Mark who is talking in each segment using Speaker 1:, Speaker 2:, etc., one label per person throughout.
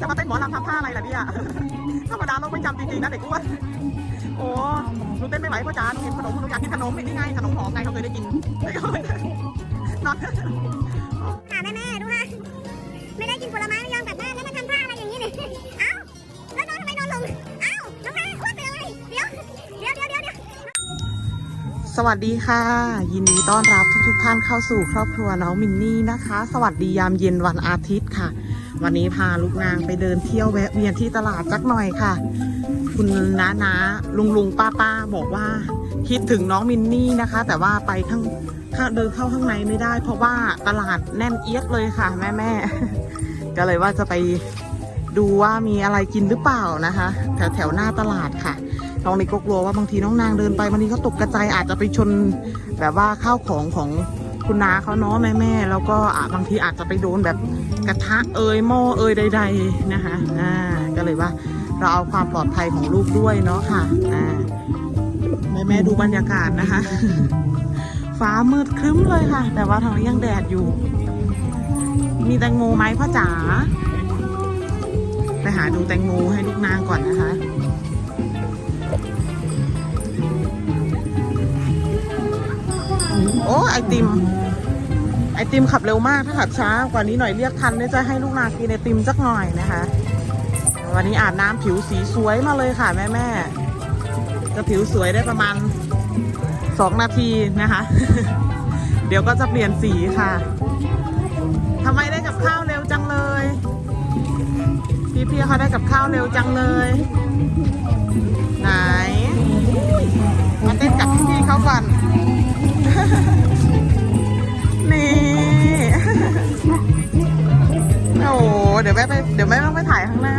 Speaker 1: จะมาเต้นหมอลำทำท่าอะไรล่ะเนี่ยธรรมดาเราไม่จำจริงๆนะเด็กอ้วนโอ้หนูเต้นไม่ไหวพ่อจ๋าหนูเห็นขนมหนูอยากกินขนมนี่ไงขนมหอมไงเขาเคยได้กินไม่เคยนอน
Speaker 2: ค่ะแม่แม่ดูค่ะไม่ได้กินผลไม้ไม่ยอมกลับบ้านแล้วมาทำท่าอะไรอย่างนี้เนี่ยเอ้าแล้วนอนทำไมนอนลงเอ้าน้องนาอ้วนไปเลยเดี๋ยวเดี๋ยวเดี๋ยวเดี๋ยวเดี๋ยว
Speaker 1: สวัสดีค่ะ ยินดีต้อนรับทุกๆท่านเข้าสู่ครอบครัวน้องมินนี่นะคะ สวัสดียามเย็นวันอาทิตย์ค่ะ วันนี้พาลูกนางไปเดินเที่ยวแวะเวียนที่ตลาดสักหน่อยค่ะ คุณน้านาลุงลุงป้าป้าบอกว่า คิดถึงน้องมินนี่นะคะ แต่ว่าไปข้างข้าเดินเข้าข้างในไม่ได้ เพราะว่าตลาดแน่นเอียดเลยค่ะ แม่แม่ก็เลยว่าจะไปดูว่ามีอะไรกินหรือเปล่านะคะ แถวแถวหน้าตลาดค่ะน้องนี่ก็กลัวว่าบางทีน้องนางเดินไปบางทีเขาตกกระจายอาจจะไปชนแบบว่าข้าวของของคุณน้าเขาเนาะแม่แม่แล้วก็บางทีอาจจะไปโดนแบบ กระทะเอยหม้อเอยใด ๆนะคะอ่าก็เลยว่าเราเอาความปลอดภัยของลูกด้วยเนาะค่ะอ่าแม่แม่ดูบรรยากาศนะคะ ฟ้ามืดครึ้มเลยค่ะ แต่ว่าทางนี้ยังแดดอยู่ มีแตงโมไหมพ่อจ๋าไปหาดูแตงโมให้ลูกนางก่อนนะคะโอ้ไอติม ไอติมขับเร็วมากถ้าขับช้ากว่านี้หน่อยเรียกทันเนี่ยจะให้ลูกนากินไอติมสักหน่อยนะคะ วันนี้อาบน้ำผิวสีสวยมาเลยค่ะแม่แม่จะผิวสวยได้ประมาณสองนาทีนะคะ เดี๋ยวก็จะเปลี่ยนสีค่ะทำไมได้กับข้าวเร็วจังเลย พี่ๆเขาได้กับข้าวเร็วจังเลย ไหน มาเต้นกับพี่ๆเขาก่อน นี่โอ้โหเดี๋ยวแม่ไปเดี๋ยวแม่ต้องไปถ่ายข้างหน้า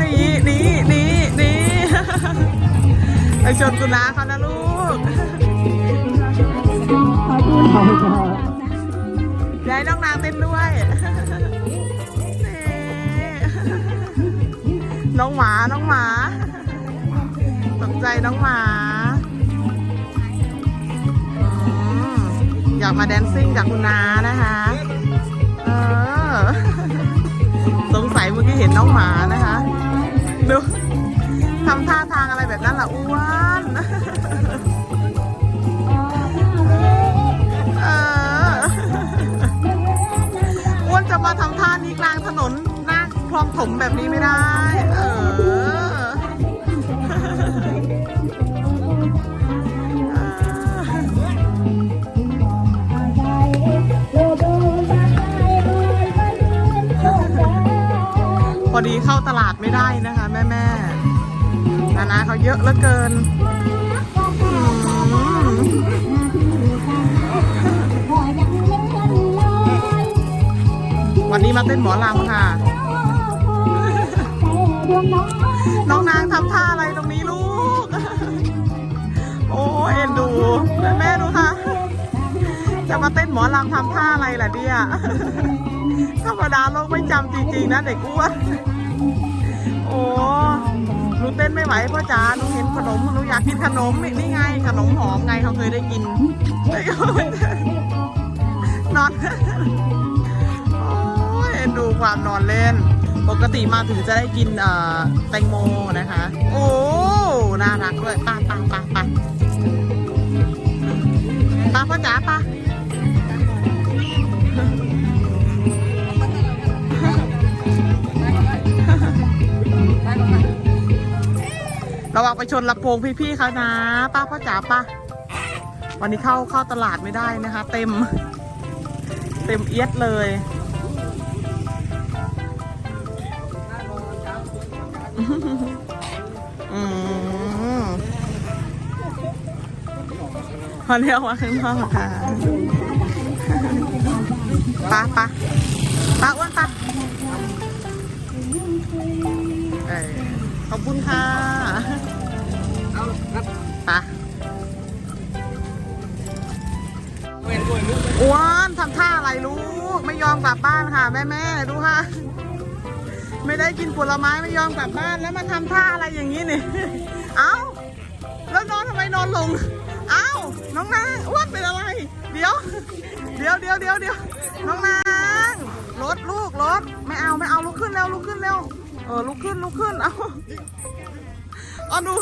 Speaker 1: นี่นี่นี่นี่ไปชนกุณาเขานะลูกยายน้องนางเต้นด้วยน้องหมา น้องหมา สนใจน้องหมา อยากมาแดนซิ่งจากคุณนานะคะเออสงสัยเมื่อกี้เห็นน้องหมานะคะดูทำท่าทางอะไรแบบนั้นล่ะอ้วนเอออ้วนจะมาทำท่านี้กลางถนนหน้าคลองถมแบบนี้ไม่ได้ อดีเข้าตลาดไม่ได้นะคะ แม่แม่ๆนานาเขาเยอะเหลือเกินอืมวันนี้มาเต้นหมอลำค่ะ น้อง จะมาเต้นหมอลำทำท่าอะไรล่ะเนี่ยธรรมดาเราไม่จำจริงๆนะเด็กอ้วนโอ้หนูเต้นไม่ไหวพ่อจ๋าหนูเห็นขนมหนูอยากกินขนมนี่นี่ไงขนมหอมไงเขาเคยได้กินไม่เคยนอนโอ้ยดูความนอนเล่น ปกติมาถึงจะได้กินเอ่อแตงโมนะคะ โอ้น่ารักด้วยไป้าป้าป้าป้าป้าพ่อจ๋าป้า ระวังไปชนลำโพงพี่ๆเขานะ ป้าพ่อจ๋าป้าวันนี้เข้าเข้าตลาดไม่ได้นะคะ เต็ม เต็มเอียดเลยอืมพอเรียกว่าข้างนอกค่ะป้าป้าป้าอ้วนป้าเออ ขอบคุณค่ะป้าอ้วนทำท่าอะไรลูก ไม่ยอมกลับบ้านค่ะ แม่แม่ๆดูค่ะ ไม่ได้กินผลไม้ไม่ยอมกลับบ้านแล้วมาทำท่าอะไรอย่างนี้นี่เอ้าแล้วนอนทำไมนอนลงเอ้าน้องนางอ้วนเป็นอะไร เดี๋ยว เดี๋ยวเดี๋ยวเดี๋ยวเดี๋ยวน้องนางไม่เอาไม่เอาลุกขึ้นเร็วลุกขึ้นเร็ว เออลุกขึ้นลุกขึ้นเอาเอาดู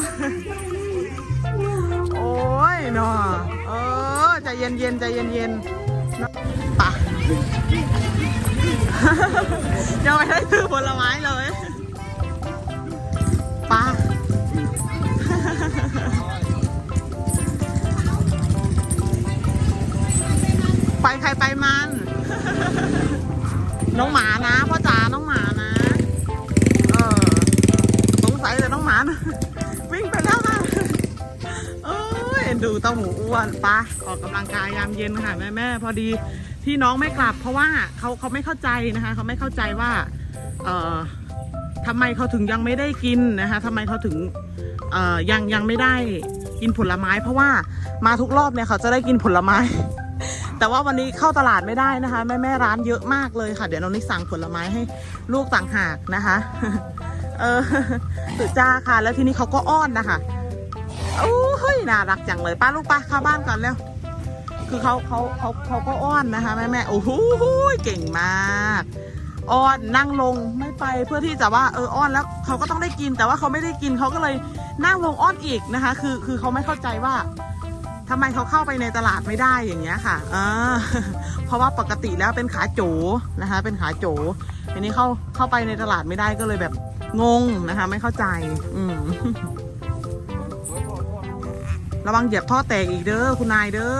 Speaker 1: โอ้ยเนาะเออใจเย็นเย็นใจเย็นเย็นๆไปะยังไปได้ซื้อผลไม้เลย ปะออกกำลังกายยามเย็นค่ะแม่แม่พอดีที่น้องไม่กลับ เพราะว่าเขาเขาไม่เข้าใจนะคะเขาไม่เข้าใจว่าเอ่อทำไมเขาถึงยังไม่ได้กินนะคะทำไมเขาถึงเอ่อยังยังไม่ได้กินผลไม้ เพราะว่ามาทุกรอบเนี่ยเขาจะได้กินผลไม้ แต่ว่าวันนี้เข้าตลาดไม่ได้นะคะ แม่แม่ร้านเยอะมากเลยค่ะ เดี๋ยวน้องนิกสั่งผลไม้ให้ลูกต่างหากนะคะ เออสุจ้าค่ะ แล้วทีนี้เขาก็อ้อนนะคะ โอ้เฮ้ยน่ารักจังเลยป้าลูกป้าเข้าบ้านก่อนเร็วคือเขาเขาเขาเขาก็อ้อนนะคะแม่แม่โอ้โหเก่งมากอ้อนนั่งลงไม่ไปเพื่อที่จะว่าเอออ้อนแล้วเขาก็ต้องได้กินแต่ว่าเขาไม่ได้กินเขาก็เลยนั่งลงอ้อนอีกนะคะ คือคือเขาไม่เข้าใจว่าทำไมเขาเข้าไปในตลาดไม่ได้อย่างเงี้ยค่ะอ่าเพราะว่าปกติแล้วเป็นขาโจนะคะ เป็นขาโจทีนี้เข้าเข้าไปในตลาดไม่ได้ก็เลยแบบงงนะคะ ไม่เข้าใจ อืม ระวังเหยียบท่อแตกอีกเด้อคุณนายเด้อ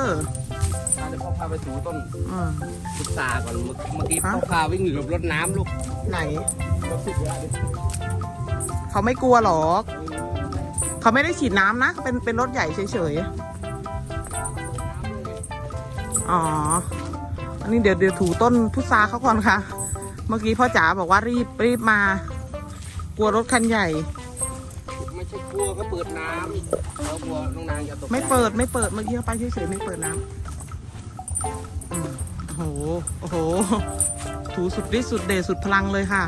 Speaker 3: เดี๋ยวพ่อพาไปถูต้น
Speaker 1: อืม
Speaker 3: พุทราก่อนเมื่อเมื่อกี้
Speaker 1: ฮะ
Speaker 3: พ่อพาวิ่งหลบรถน้ำลูก
Speaker 1: ไหน
Speaker 3: รถติดแล้ว
Speaker 1: เขาไม่กลัวหรอก เขาไม่ได้ฉีดน้ำนะ เป็นเป็นรถใหญ่เฉยๆ อ๋อ อันนี้เดี๋ยวเดี๋ยวถูต้นพุทราเขาก่อนค่ะ เมื่อกี้พ่อจ๋าบอกว่ารีบรีบมา กลัวรถคันใหญ่
Speaker 3: ไม่ใช่ กลัวก็เปิดน้ำเรากลัวน้องนางจะตก
Speaker 1: ไม่เปิดไม่เปิดเมื่อกี้เขาไปเฉยๆไม่เปิดน้ำอืมโอ้โหโอ้โห ถูสุดฤทธิ์สุดเดชสุดพลังเลยค่ะ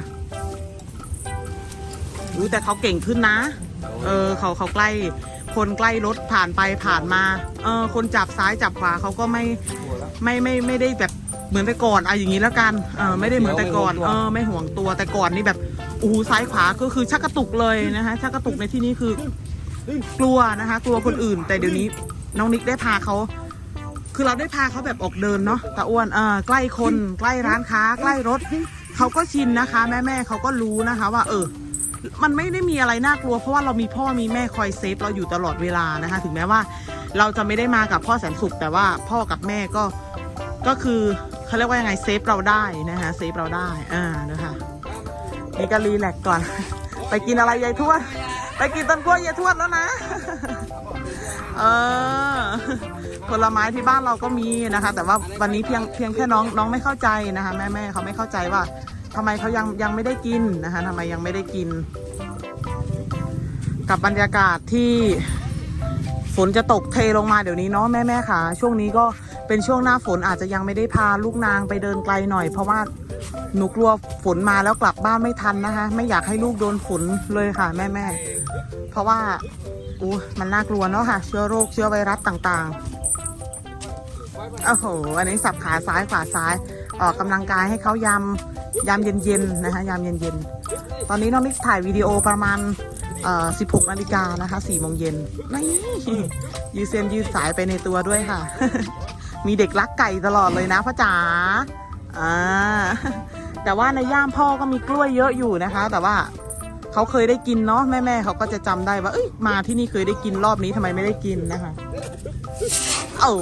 Speaker 1: อู้แต่เขาเก่งขึ้นนะ เออเขาเขาใกล้ คนใกล้รถผ่านไปผ่านมา เออ คนจับซ้ายจับขวาเขาก็ไม่
Speaker 3: กลัวแล้ว
Speaker 1: ไม่ไม่ไม่ได้แบบเหมือนแต่ก่อนอะอย่างนี้แล้วกัน เออไม่ได้เหมือนแต่ก่อน เออไม่ห่วงตัวแต่ก่อนนี่แบบโอ้โหซ้ายขวาก็คือชักกระตุกเลยนะคะชักกระตุกในที่นี้คือกลัวนะคะ กลัวคนอื่น แต่เดี๋ยวนี้น้องนิกได้พาเขาคือเราได้พาเขาแบบออกเดินเนาะตาอ้วนเออใกล้คนใกล้ร้านค้า ใกล้รถเขาก็ชินนะคะ แม่แม่เขาก็รู้นะคะ ว่า เออ มันไม่ได้มีอะไรน่ากลัวเพราะว่าเรามีพ่อมีแม่คอยเซฟเราอยู่ตลอดเวลานะคะ ถึงแม้ว่า เราจะไม่ได้มากับพ่อแสนสุข แต่ว่าพ่อกับแม่ก็ก็คือเขาเรียกว่ายังไงเซฟเราได้นะคะเซฟเราได้อ่านะคะ นี่ก็รีแลกก่อน ไปกินอะไรยายทวด ไปกินต้นกล้วยยายทวดแล้วนะ เออ ผลไม้ที่บ้านเราก็มีนะคะ แต่ว่าวันนี้เพียงเพียงแค่น้องน้องไม่เข้าใจนะคะ แม่แม่เขาไม่เข้าใจว่าทำไมเขายังยังไม่ได้กินนะคะทำไมยังไม่ได้กิน กับบรรยากาศที่ฝนจะตกเทลงมาเดี๋ยวนี้เนาะแม่แม่ค่ะ ช่วงนี้ก็เป็นช่วงหน้าฝนอาจจะยังไม่ได้พาลูกนางไปเดินไกลหน่อยเพราะว่า หนูกลัวฝนมาแล้วกลับบ้านไม่ทันนะคะ ไม่อยากให้ลูกโดนฝนเลยค่ะแม่แม่เพราะว่าอู้มันน่ากลัวเนาะค่ะ เชื้อโรคเชื้อไวรัสต่างๆโอ้โหอันนี้สับขาซ้ายขวาซ้าย ออกกำลังกายให้เขายามยามเย็นๆนะคะยามเย็นๆ ตอนนี้น้องนิกถ่ายวิดีโอประมาณเอ่อ16นาฬิกานะคะ4โมงเย็นนี่ยืดเส้นยืดสายไปในตัวด้วยค่ะ มีเด็กรักไก่ตลอดเลยนะพ่อจ๋า อ่า แต่ว่าในย่ามพ่อก็มีกล้วยเยอะอยู่นะคะ แต่ว่าเขาเคยได้กินเนาะแม่แม่ๆเขาก็จะจำได้ว่าเอ้ยมาที่นี่เคยได้กินรอบนี้ทำไมไม่ได้กินนะคะโอ้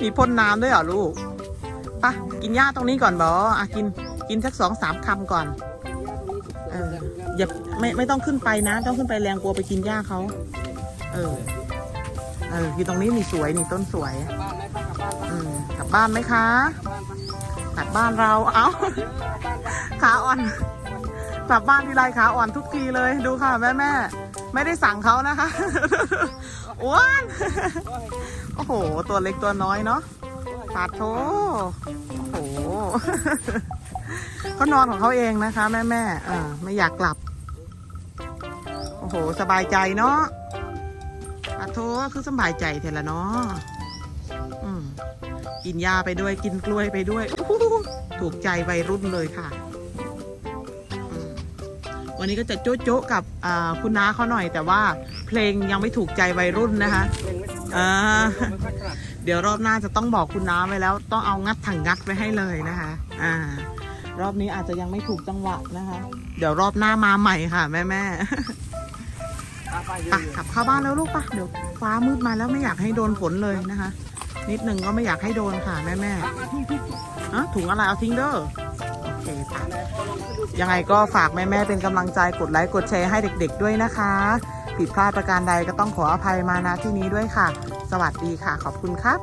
Speaker 1: มีพ่นน้ำด้วยเหรอลูกปะกินหญ้าตรงนี้ก่อนบออะกินกินสักสองสามคำก่อน เอออย่าไม่ไม่ต้องขึ้นไปนะ ต้องขึ้นไปแรงกลัวไปกินหญ้าเขา เออ เอออยู่ตรงนี้นี่สวยนี่ต้นสวย
Speaker 3: กลับบ้าน
Speaker 1: ไหมคะ
Speaker 3: กลับบ้าน
Speaker 1: เรา เอ้า ขาอ่อน กลับบ้านทีไรขาอ่อนทุกทีเลย ดูค่ะแม่แม่ ไม่ได้สั่งเขานะคะอ้วนโอ้โห ตัวเล็กตัวน้อยเนาะปาดโถโอ้โหเขานอนของเขาเองนะคะ แม่แม่อ่าไม่อยากกลับ โอ้โห สบายใจเนาะปาดโถคือสบายใจเถอะละเนาะอืม กินหญ้าไปด้วยกินกล้วยไปด้วยอู้หูถูกใจวัยรุ่นเลยค่ะอืมวันนี้ก็จะโจ๊ะโจ๊ะกับอ่าคุณน้าเขาหน่อย แต่ว่าเพลงยังไม่ถูกใจวัยรุ่นนะคะ
Speaker 3: เล่นไม่ถูก
Speaker 1: อ่า
Speaker 3: ไม่ค่อยถนัด
Speaker 1: เดี๋ยวรอบหน้าจะต้องบอกคุณน้าไว้แล้ว ต้องเอางัดถังงัดไว้ให้เลยนะคะอ่ารอบนี้อาจจะยังไม่ถูกจังหวะนะคะ เดี๋ยวรอบหน้ามาใหม่ค่ะ แม่แม่
Speaker 3: ตาไปเย
Speaker 1: ๆไป
Speaker 3: อะ
Speaker 1: ขับเข้าบ้านแล้วลูกปะเดี๋ยวฟ้ามืดมาแล้วไม่อยากให้โดนฝนเลยนะคะ นิดนึงก็ไม่อยากให้โดนค่ะแม่แม่อะถุงอะไรเอาทิ้งเด้อโอเคค่ะยังไงก็ฝากแม่แม่เป็นกำลังใจกดไลค์กดแชร์ให้เด็ก ๆ ด้วยนะคะ ผิดพลาดประการใดก็ต้องขออภัยมาณที่นี้ด้วยค่ะ สวัสดีค่ะ ขอบคุณครับ